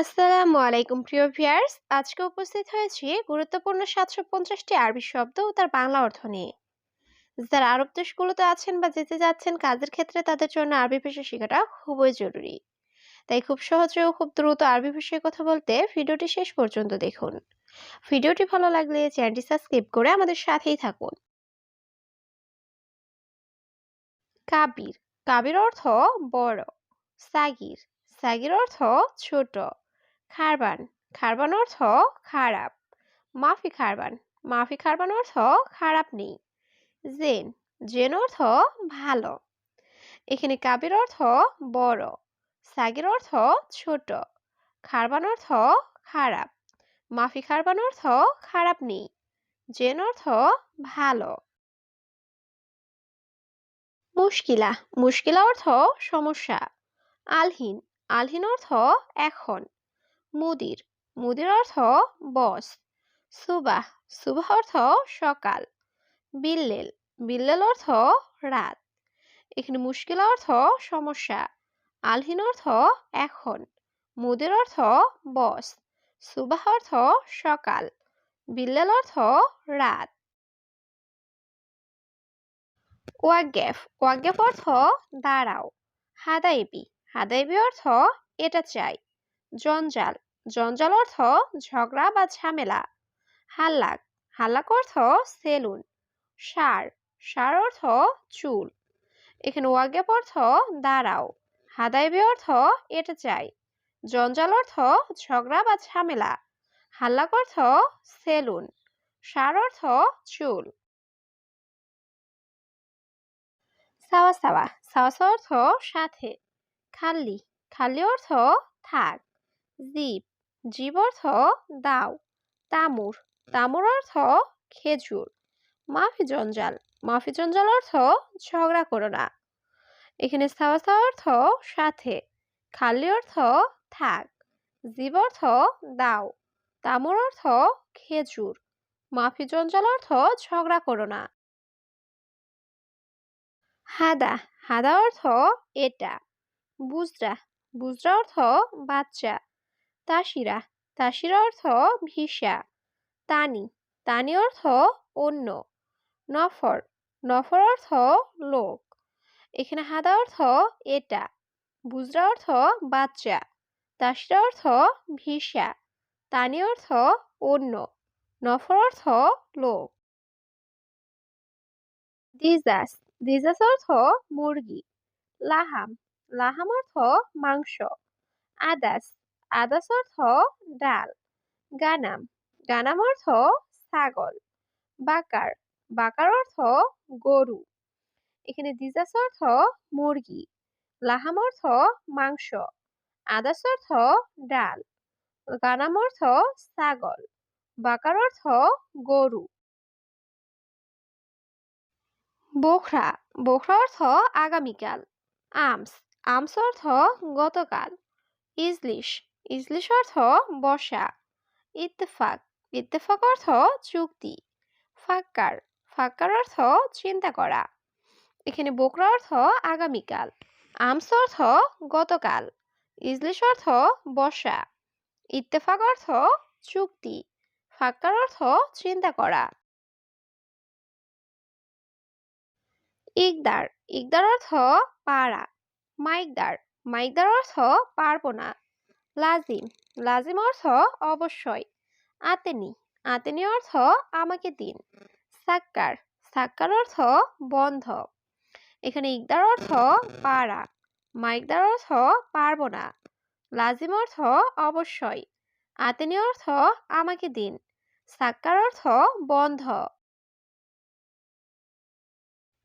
আসসালামু আলাইকুম, প্রিয় ভিউয়ার্স। আজকে উপস্থিত হয়েছি গুরুত্বপূর্ণ সাতশো পঞ্চাশটি আরবি শব্দ ও তার বাংলা অর্থ নিয়ে। যারা আরব দেশগুলোতে আছেন বা যেতে যাচ্ছেন, কাজের ক্ষেত্রে তাদের জন্য আরবি ভাষা শেখাটা খুবই জরুরি। তাই খুব সহজে ও খুব দ্রুত আরবি ভাষায় কথা বলতে ভিডিওটি শেষ পর্যন্ত দেখুন। ভিডিওটি ভালো লাগলে চ্যানেলটি সাবস্ক্রাইব করে আমাদের সাথেই থাকুন। কাবির। কাবির অর্থ বড়। সাগির। সাগির অর্থ ছোট। খারবান। খারবান অর্থ খারাপ। মাফি খারবান। মাফি খারবান অর্থ খারাপ নেই। জেন। জেন অর্থ ভালো। এখানে কাবির অর্থ বড়। সাগির অর্থ ছোট। খারবান অর্থ খারাপ। মাফি খারবান অর্থ খারাপ নেই। জেন অর্থ ভালো। মুশকিলা। মুশকিলা অর্থ সমস্যা। আলহিন। আলহিন অর্থ এখন। মুদির। মুদির অর্থ বস। সুবাহ। সুবাহ অর্থ সকাল। বিল্লেল। বিল্লেল অর্থ রাত। এখানে মুশকিল অর্থ সমস্যা। আলহীন অর্থ এখন। মুদির অর্থ বস। সুবাহ অর্থ সকাল। বিল্লেল অর্থ রাত। ওয়াগেফ ওয়াগ্যাফ অর্থ দাঁড়াও। হাদাইবি। হাদাইবি অর্থ এটা চাই। জঞ্জাল। জঞ্জাল অর্থ ঝগড়া বা ঝামেলা। হাল্লাক। হাল্লাক অর্থ সেলুন। সার। সার অর্থ চুল। এখানে ওয়াগেপ অর্থ দাঁড়াও। হাদাইবি অর্থ এটা চাই জঞ্জাল অর্থ ঝগড়া বা ঝামেলা। হাল্লাক অর্থ সেলুন। সার অর্থ চুল। সাওয়া। সাওয়া সাওয়া অর্থ সাথে। খাল্লি। খাল্লি অর্থ থাক। জীব জীব অর্থ দাও তামুর তামুর অর্থ খেজুর মাফি জঞ্জাল মাফি জঞ্জাল অর্থ ঝগড়া করো না। এখানে সাওয়া অর্থ সাথে, খালি অর্থ থাক, জীব অর্থ দাও তামুর অর্থ খেজুর মাফি জঞ্জাল অর্থ ঝগড়া করো না। হাদা হাদা অর্থ এটা, বুজরা বুজরা অর্থ বাচ্চা তাসিরা। তাসিরা অর্থ ভিসা। তানি। তানি অর্থ অন্য। নফর। নফর অর্থ লোক। এখানে হাদা অর্থ এটা। বুজরা অর্থ বাচ্চা। তাসিরা অর্থ ভিসা। তানি অর্থ অন্য। নফর অর্থ লোক। দিজাস। দিজাস অর্থ মুরগি। লাহাম। লাহাম অর্থ মাংস। আদাস। আদাস অর্থ ডাল। গানাম গানাম অর্থ ছাগল। বাকার বাকার অর্থ গরু। এখানে দিজাস অর্থ মুরগি, লাহাম অর্থ মাংস, আদাস অর্থ ডাল, গানাম অর্থ ছাগল, বাকার অর্থ গরু। বোখরা বোখরা অর্থ আগামীকাল। আমস আমস অর্থ গতকাল। ইজলিশ ইজলিশ অর্থ বসা ইত্তেফাক ইত্তেফাক অর্থ চুক্তি। ফাক্কার ফাক্কার অর্থ চিন্তা করা। এখানে বোকরা অর্থ আগামীকাল, আমস অর্থ গতকাল, ইজলিশ অর্থ বসা ইত্তেফাক অর্থ চুক্তি, ফাক্কার অর্থ চিন্তা করা। ইকদার ইকদার অর্থ পাড়া। মাইকদার মাইকদার অর্থ পারব না। লাজিম। লাজিম অর্থ অবশ্যই। আতেনি। আতেনি অর্থ আমাকে দিন। সাক্কার। সাক্কার অর্থ বন্ধ এখানে ইকদার অর্থ পাড়া মাইকদার অর্থ পারব না। লাজিম অর্থ অবশ্যই। আতেনি অর্থ আমাকে দিন। সাক্কার অর্থ বন্ধ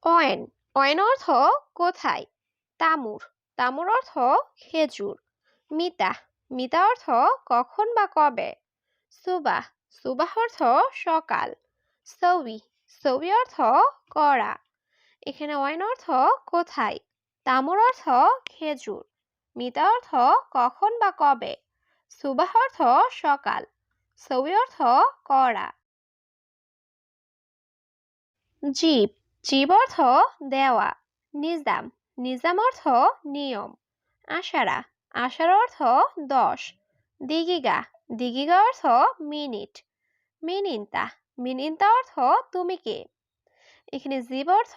অয়েন। অয়েন অর্থ কোথায়? তামুর। তামুর অর্থ খেজুর। মিতা। মিতা অর্থ কখন বা কবে? সুবাহ সুবাহ অর্থ সকাল। সৌবি সৌবি অর্থ করা এখানে ওয়াইন অর্থ কোথায়? তামুর অর্থ খেজুর। মিতা অর্থ কখন বা কবে? সুবাহ অর্থ সকাল। সৌবি অর্থ করা জীব জীব অর্থ দেওয়া। নিজাম নিজাম অর্থ নিয়ম। আশারা আশার অর্থ দশ। দিগিগা দিগিগা অর্থ মিনিট। মিনিন্তা মিনিন্তা অর্থ তুমি কে? এখানে জীব অর্থ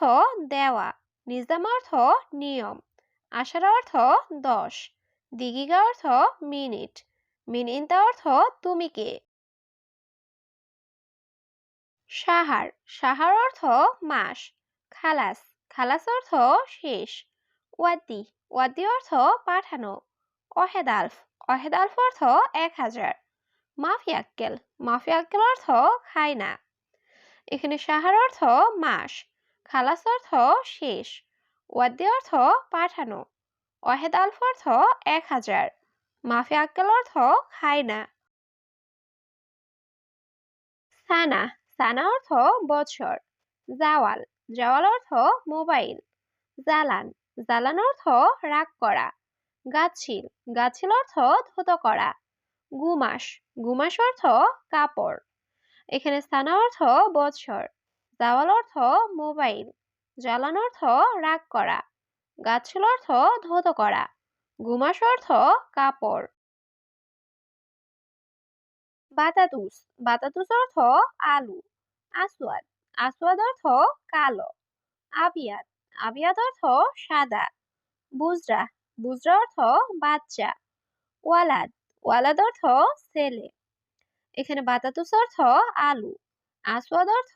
দেওয়া, নিজাম অর্থ নিয়ম আশার অর্থ দশ, দিগিগা অর্থ মিনিট, মিনিন্তা অর্থ তুমি কে? সাহার সাহার অর্থ মাস, খালাস খালাস অর্থ শেষ, ওয়াদি ওয়াদি অর্থ পাঠানো। অহেদালফ অহেদালফ অর্থ এক হাজার। মাফিয়াক্কেল মাফিয়াক্কেল অর্থ খায় না এখানে সাহার অর্থ মাস। খালাস অর্থ শেষ। ওয়াদি অর্থ পাঠানো। ওয়াহেদ আলফ অর্থ এক হাজার। মাফি আক্কেল অর্থ খায় না সানা। সানা অর্থ বছর। জাওয়াল। জাওয়াল অর্থ মোবাইল। জালান। জালান অর্থ রাগ করা। গাছিল। গাছিল অর্থ ধুত করা। গুমাস। গুমাস অর্থ কাপড়। এখানে সানা অর্থ বছর জাওয়াল অর্থ মোবাইল। জ্বালান অর্থ রাগ করা। গাছিল অর্থ ধৌত করা। গুমাস অর্থ কাপড়। বাতাতুস। বাতাতুস অর্থ আলু। আসওয়াদ। আসওয়াদ অর্থ কালো। আবিয়াদ। আবিয়াদ অর্থ সাদা। বুজরা। বুজরা অর্থ বাচ্চা। ওয়ালাদ ওয়ালাদ অর্থ ছেলে। এখানে বাতাতুস অর্থ আলু। আসওয়াদ অর্থ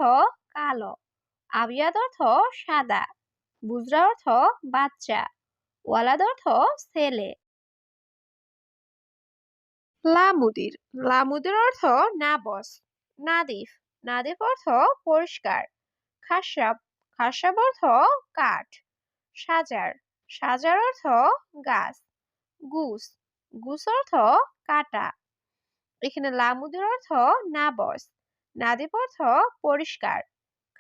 কালো। আবিয়াদ অর্থ সাদা। বুজরা অর্থ বাচ্চা। ওয়ালাদ অর্থ ছেলে। লামুদির লামুদির অর্থ নাবস। নাদিফ নাদিফ অর্থ পরিষ্কার। খাসাব খাসাব অর্থ কাঠ। সাজার সাজার অর্থ গাছ। গুস গুস অর্থ কাটা। এখানে লামুদির অর্থ নাবস নাদিফ অর্থ পরিষ্কার,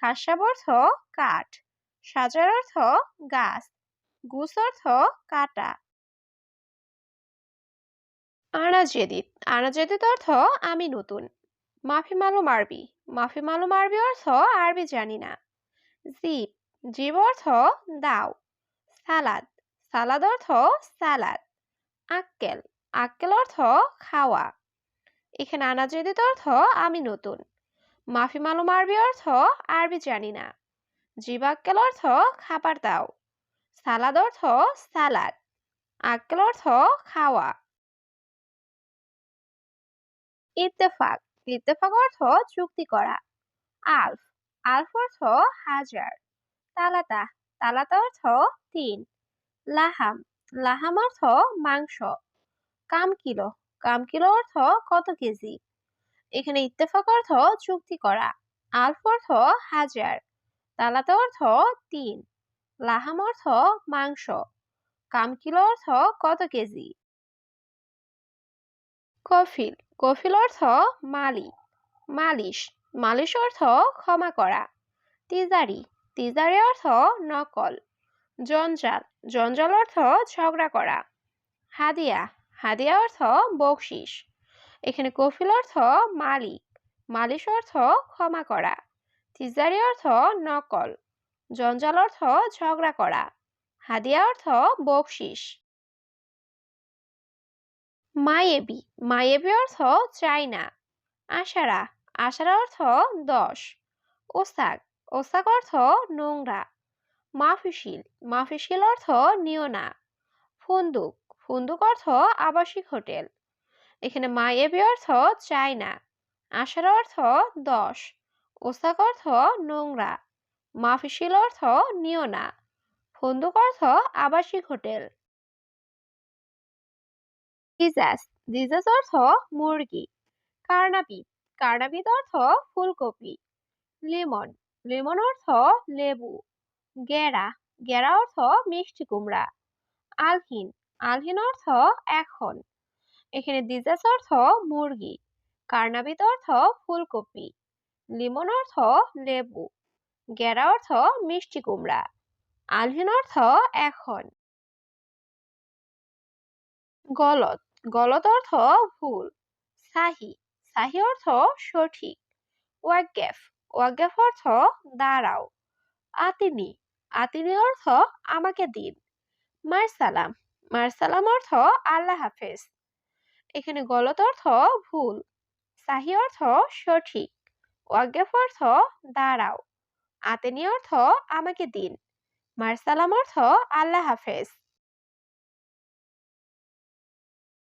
খাসাব অর্থ কাঠ, সাজার অর্থ গাছ, গুস অর্থ কাটা। আনাজেদিত আনাজেদিত অর্থ আমি নতুন। মাফি মালুম আরবি, মাফি মালুম আরবি অর্থ আরবি জানি না। জিপ জীব অর্থ দাও। সালাদ। সালাদ অর্থ সালাদ। আক্কেল। আক্কেল অর্থ খাওয়া। এখানে আনাজেদিত অর্থ আমি নতুন। মাফি মালুম আরবি অর্থ আরবি জানি না। জিবাক্কেল অর্থ খাবার দাও। সালাদ অর্থ সালাদ। আক্কেল অর্থ খাওয়া। ইত্তেফাক। ইত্তেফাক অর্থ চুক্তি করা। আলফ। আলফ অর্থ হাজার। তালাতা তালাতা অর্থ তিন। লাহাম লাহাম অর্থ মাংস। কাম কিলো কাম কিলো অর্থ কত কেজি? এখানে ইত্তেফাক অর্থ চুক্তি করা। আলফ অর্থ হাজার, তালাতা অর্থ তিন। লাহাম অর্থ মাংস। কাম কিলো অর্থ কত কেজি? কফিল কফিল অর্থ মালি, মালিশ মালিশ অর্থ ক্ষমা করা। তিজারি তিজারি অর্থ নকল। জঞ্জাল। জঞ্জাল অর্থ ঝগড়া করা। হাদিয়া। হাদিয়া অর্থ বকশিস। এখানে কফিল অর্থ মালিক। মালিশ অর্থ ক্ষমা করা। তিজারি অর্থ নকল। জঞ্জাল অর্থ ঝগড়া করা। হাদিয়া অর্থ বকশিস। মায়েবি। মায়েবি অর্থ চাই না আশারা। আশারা অর্থ দশ। ওসাক ওসাক অর্থ নোংরা। মাফিসিল মাফিসিল অর্থ নিও ফুন্দুক ফুন্দুক অর্থ আবাসিক হোটেল। এখানে মায়েবি অর্থ চাই না। আশার অর্থ দশ। ওসাক অর্থ নোংরা। মাফিসিল অর্থ নিও না। ফন্দুক অর্থ আবাসিক হোটেল। ডিজাস ডিজাস অর্থ মুরগি। কার্নাবিদ কার্নাবিদ অর্থ ফুলকপি। লেমন লেমন অর্থ লেবু। গেরা গেরা অর্থ মিষ্টি কুমড়া। আলহিন আলহিন অর্থ এখন। এখানে ডিজাস অর্থ মুরগি। কার্নাবিদ অর্থ ফুলকপি। লিমন অর্থ লেবু। গেরা অর্থ মিষ্টি কুমড়া। আলহিন অর্থ এখন। গলত গলত অর্থ ভুল। সাহি সাহি অর্থ সঠিক। ওয়াগ্যাফ ওয়াগ্যাফ অর্থ দাঁড়াও। আতিনি আতিনি অর্থ আমাকে দিন। মারসালাম মারসালাম অর্থ আল্লাহ হাফেজ। এখানে গলত অর্থ ভুল, সাহি অর্থ সঠিক। ওয়াজ্ঞাফ অর্থ দাঁড়াও। আতেনি অর্থ আমাকে দিন। মারসালাম অর্থ আল্লাহ হাফেজ।